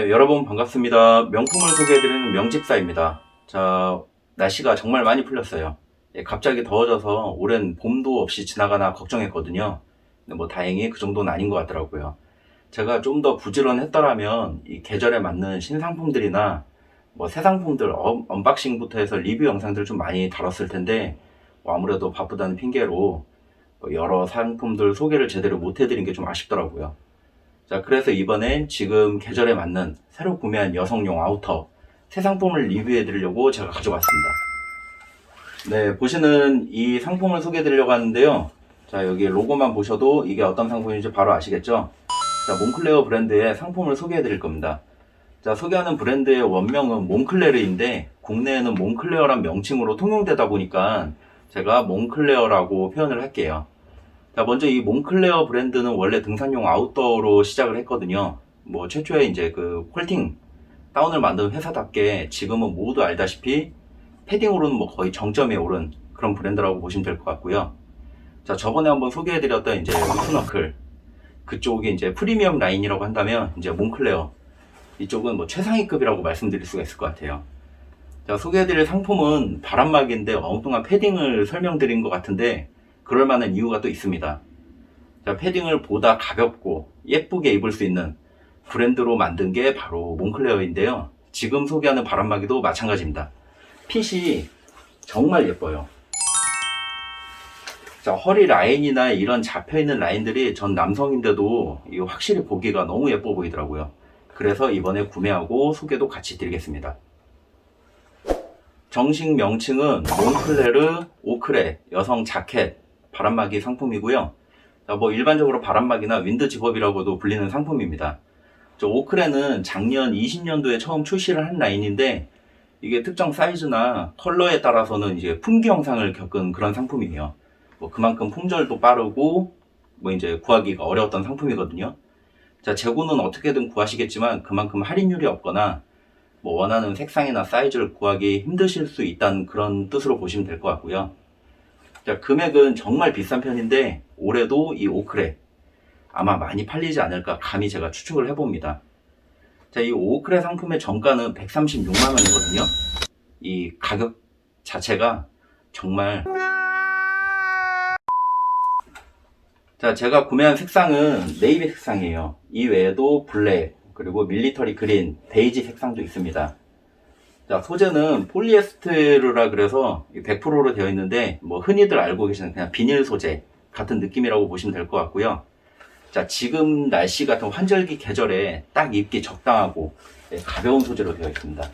네, 여러분 반갑습니다. 명품을 소개해드리는 명집사입니다. 자, 날씨가 정말 많이 풀렸어요. 예, 갑자기 더워져서 오랜 봄도 없이 지나가나 걱정했거든요. 근데 뭐 다행히 그 정도는 아닌 것 같더라고요. 제가 좀 더 부지런했더라면 이 계절에 맞는 신상품들이나 뭐 새 상품들 언- 언박싱부터 해서 리뷰 영상들 좀 많이 다뤘을 텐데 뭐 아무래도 바쁘다는 핑계로 뭐 여러 상품들 소개를 제대로 못 해드린 게 좀 아쉽더라고요. 자, 그래서 이번엔 지금 계절에 맞는 새로 구매한 여성용 아우터 새 상품을 리뷰해 드리려고 제가 가져왔습니다. 네, 보시는 이 상품을 소개해 드리려고 하는데요. 자, 여기 로고만 보셔도 이게 어떤 상품인지 바로 아시겠죠? 자, 몽클레어 브랜드의 상품을 소개해 드릴 겁니다. 자, 소개하는 브랜드의 원명은 몽클레르인데 국내에는 몽클레어란 명칭으로 통용되다 보니까 제가 몽클레어라고 표현을 할게요. 자, 먼저 이 몽클레어 브랜드는 원래 등산용 아웃도어로 시작을 했거든요. 뭐 최초에 이제 그 퀄팅 다운을 만든 회사답게 지금은 모두 알다시피 패딩으로는 뭐 거의 정점에 오른 그런 브랜드라고 보시면 될 것 같고요. 자, 저번에 한번 소개해드렸던 이제 스너클 그쪽이 이제 프리미엄 라인이라고 한다면 이제 몽클레어 이쪽은 뭐 최상위급이라고 말씀드릴 수가 있을 것 같아요. 자, 소개해드릴 상품은 바람막인데 엉뚱한 패딩을 설명드린 것 같은데 그럴 만한 이유가 또 있습니다. 자, 패딩을 보다 가볍고 예쁘게 입을 수 있는 브랜드로 만든 게 바로 몽클레어인데요. 지금 소개하는 바람막이도 마찬가지입니다. 핏이 정말 예뻐요. 자, 허리 라인이나 이런 잡혀있는 라인들이 전 남성인데도 확실히 보기가 너무 예뻐 보이더라고요. 그래서 이번에 구매하고 소개도 같이 드리겠습니다. 정식 명칭은 몽클레르 오크레 여성 자켓 바람막이 상품이고요. 자, 뭐 일반적으로 바람막이나 윈드 집업이라고도 불리는 상품입니다. 저 오크레는 작년 20년도에 처음 출시를 한 라인인데 이게 특정 사이즈나 컬러에 따라서는 이제 품귀 현상을 겪은 그런 상품이에요. 뭐 그만큼 품절도 빠르고 뭐 이제 구하기가 어려웠던 상품이거든요. 자, 재고는 어떻게든 구하시겠지만 그만큼 할인율이 없거나 뭐 원하는 색상이나 사이즈를 구하기 힘드실 수 있다는 그런 뜻으로 보시면 될 것 같고요. 자, 금액은 정말 비싼 편인데 올해도 이 오크레 아마 많이 팔리지 않을까 감히 제가 추측을 해봅니다. 자, 이 오크레 상품의 정가는 136만 원이거든요. 이 가격 자체가 정말 자, 제가 구매한 색상은 네이비 색상이에요. 이 외에도 블랙, 그리고 밀리터리 그린, 베이지 색상도 있습니다. 자, 소재는 폴리에스테르라 그래서 100%로 되어 있는데, 뭐, 흔히들 알고 계시는 그냥 비닐 소재 같은 느낌이라고 보시면 될 것 같고요. 자, 지금 날씨 같은 환절기 계절에 딱 입기 적당하고 네, 가벼운 소재로 되어 있습니다.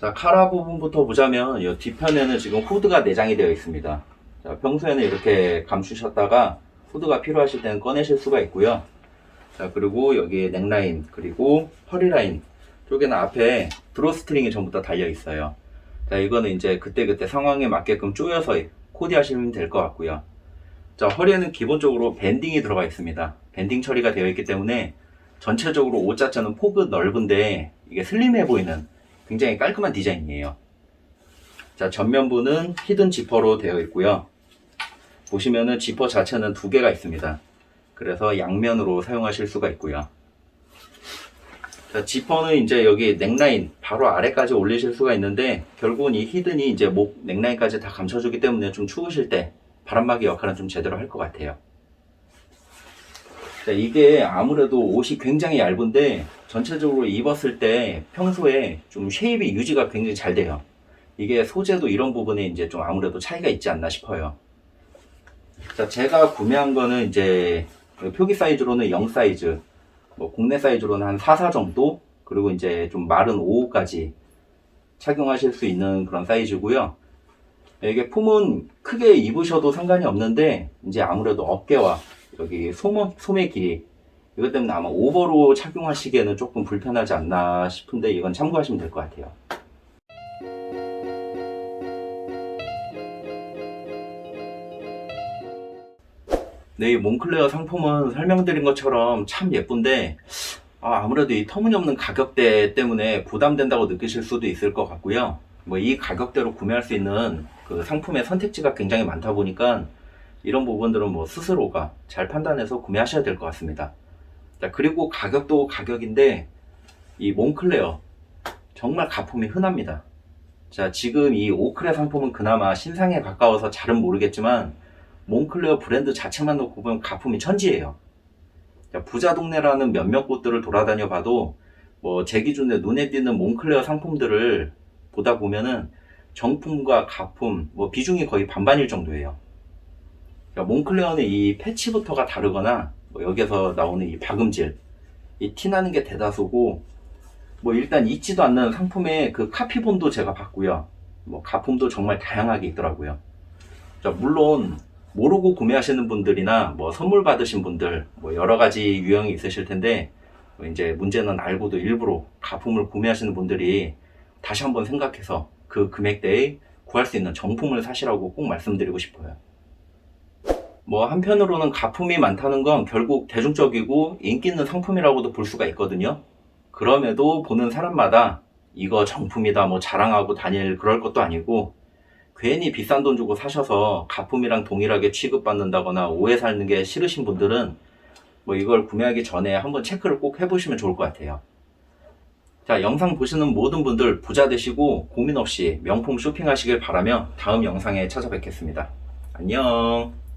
자, 카라 부분부터 보자면, 이 뒤편에는 지금 후드가 내장이 되어 있습니다. 자, 평소에는 이렇게 감추셨다가 후드가 필요하실 때는 꺼내실 수가 있고요. 자, 그리고 여기 넥라인, 그리고 허리라인 쪽에는 앞에 드로스트링이 전부 다 달려 있어요. 자, 이거는 이제 그때그때 상황에 맞게끔 쪼여서 코디하시면 될 것 같고요. 자, 허리에는 기본적으로 밴딩이 들어가 있습니다. 밴딩 처리가 되어 있기 때문에 전체적으로 옷 자체는 폭은 넓은데 이게 슬림해 보이는 굉장히 깔끔한 디자인이에요. 자, 전면부는 히든 지퍼로 되어 있고요. 보시면은 지퍼 자체는 두 개가 있습니다. 그래서 양면으로 사용하실 수가 있고요. 자, 지퍼는 이제 여기 넥라인 바로 아래까지 올리실 수가 있는데 결국은 이 히든이 이제 목 넥라인까지 다 감춰주기 때문에 좀 추우실 때 바람막이 역할은 좀 제대로 할 것 같아요. 자, 이게 아무래도 옷이 굉장히 얇은데 전체적으로 입었을 때 평소에 좀 쉐입이 유지가 굉장히 잘 돼요. 이게 소재도 이런 부분에 이제 좀 아무래도 차이가 있지 않나 싶어요. 자, 제가 구매한 거는 이제 표기 사이즈로는 0 사이즈, 뭐 국내 사이즈로는 한 4, 4 정도, 그리고 이제 좀 마른 5까지 착용하실 수 있는 그런 사이즈고요. 이게 폼은 크게 입으셔도 상관이 없는데 이제 아무래도 어깨와 여기 소매, 소매 길이 이것 때문에 아마 오버로 착용하시기에는 조금 불편하지 않나 싶은데 이건 참고하시면 될 것 같아요. 네, 이 몽클레어 상품은 설명드린 것처럼 참 예쁜데 아, 아무래도 이 터무니없는 가격대 때문에 부담된다고 느끼실 수도 있을 것 같고요. 뭐 이 가격대로 구매할 수 있는 그 상품의 선택지가 굉장히 많다 보니까 이런 부분들은 뭐 스스로가 잘 판단해서 구매하셔야 될 것 같습니다. 자, 그리고 가격도 가격인데 이 몽클레어 정말 가품이 흔합니다. 자, 지금 이 오크레 상품은 그나마 신상에 가까워서 잘은 모르겠지만 몽클레어 브랜드 자체만 놓고 보면 가품이 천지예요. 자, 부자 동네라는 몇몇 곳들을 돌아다녀 봐도 뭐 제 기준에 눈에 띄는 몽클레어 상품들을 보다 보면은 정품과 가품 뭐 비중이 거의 반반일 정도예요. 그러니까 몽클레어는 이 패치부터가 다르거나 뭐 여기서 나오는 이 박음질, 이 티나는 게 대다수고 뭐 일단 있지도 않는 상품의 그 카피본도 제가 봤고요. 뭐 가품도 정말 다양하게 있더라고요. 자, 물론 모르고 구매하시는 분들이나 뭐 선물 받으신 분들 뭐 여러 가지 유형이 있으실 텐데 뭐 이제 문제는 알고도 일부러 가품을 구매하시는 분들이 다시 한번 생각해서 그 금액대에 구할 수 있는 정품을 사시라고 꼭 말씀드리고 싶어요. 뭐 한편으로는 가품이 많다는 건 결국 대중적이고 인기 있는 상품이라고도 볼 수가 있거든요. 그럼에도 보는 사람마다 이거 정품이다 뭐 자랑하고 다닐 그럴 것도 아니고 괜히 비싼 돈 주고 사셔서 가품이랑 동일하게 취급받는다거나 오해 사는 게 싫으신 분들은 뭐 이걸 구매하기 전에 한번 체크를 꼭 해보시면 좋을 것 같아요. 자, 영상 보시는 모든 분들 부자 되시고 고민 없이 명품 쇼핑하시길 바라며 다음 영상에 찾아뵙겠습니다. 안녕.